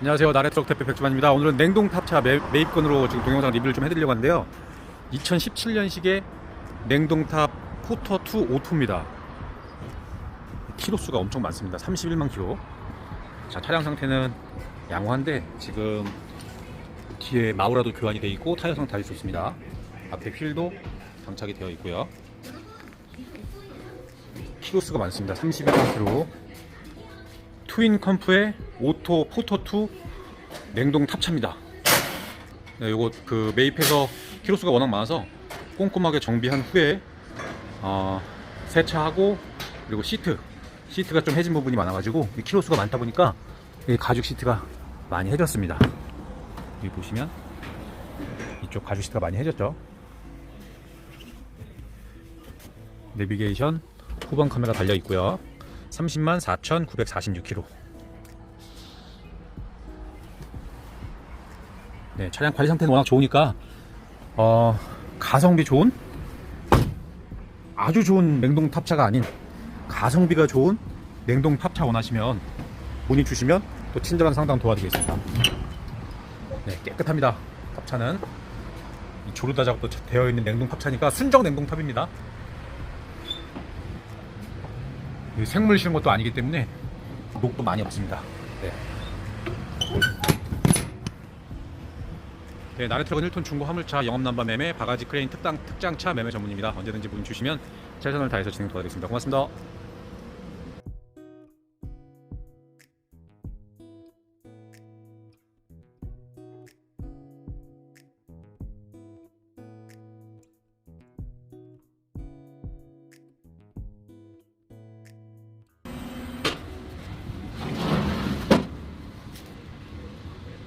안녕하세요. 나래트럭 대표 백주만입니다. 오늘은 냉동 탑차 매, 매입건으로 지금 동영상 리뷰를 좀 해드리려고 하는데요. 2017년식의 냉동탑 포터2 오토입니다. 키로수가 엄청 많습니다. 31만 키로. 자, 차량 상태는 양호한데 지금 뒤에 마우라도 교환이 되어 있고 타이어 상태 아주 좋습니다. 앞에 휠도 장착이 되어 있고요. 키로수가 많습니다. 31만 키로. 트윈 컴프의 오토 포터2 냉동 탑차입니다. 네, 요거 그 매입해서 키로수가 워낙 많아서 꼼꼼하게 정비한 후에 어, 세차하고 그리고 시트 시트가 좀 해진 부분이 많아가지고 이 키로수가 많다 보니까 이 가죽 시트가 많이 해졌습니다. 여기 보시면 이쪽 가죽 시트가 많이 해졌죠. 내비게이션 후방 카메라 달려 있고요. 30만 4,946km. 네, 차량 관리 상태는 워낙 좋으니까 어, 가성비 좋은 아주 좋은 냉동 탑차가 아닌 가성비가 좋은 냉동 탑차 원하시면 문의 주시면 또 친절한 상담 도와드리겠습니다. 네, 깨끗합니다. 탑차는 이 조르다 작업도 되어 있는 냉동 탑차니까 순정 냉동 탑입니다. 이 생물 실은 것도 아니기 때문에 녹도 많이 없습니다. 네. 네, 나레트럭은 1톤 중고 화물차 영업난바 매매, 바가지 크레인 특당 특장차 매매 전문입니다. 언제든지 문의 주시면 최선을 다해서 진행 도와드리겠습니다. 고맙습니다.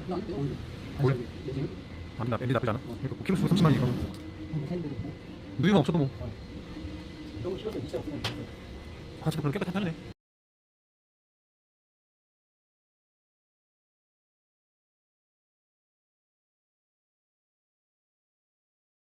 뭘? 아니 나 밴디 나쁘지 않아? 그러니까 키로수 30만이니까 누이만 없어도 뭐 화장실 별로 깨끗한 편이네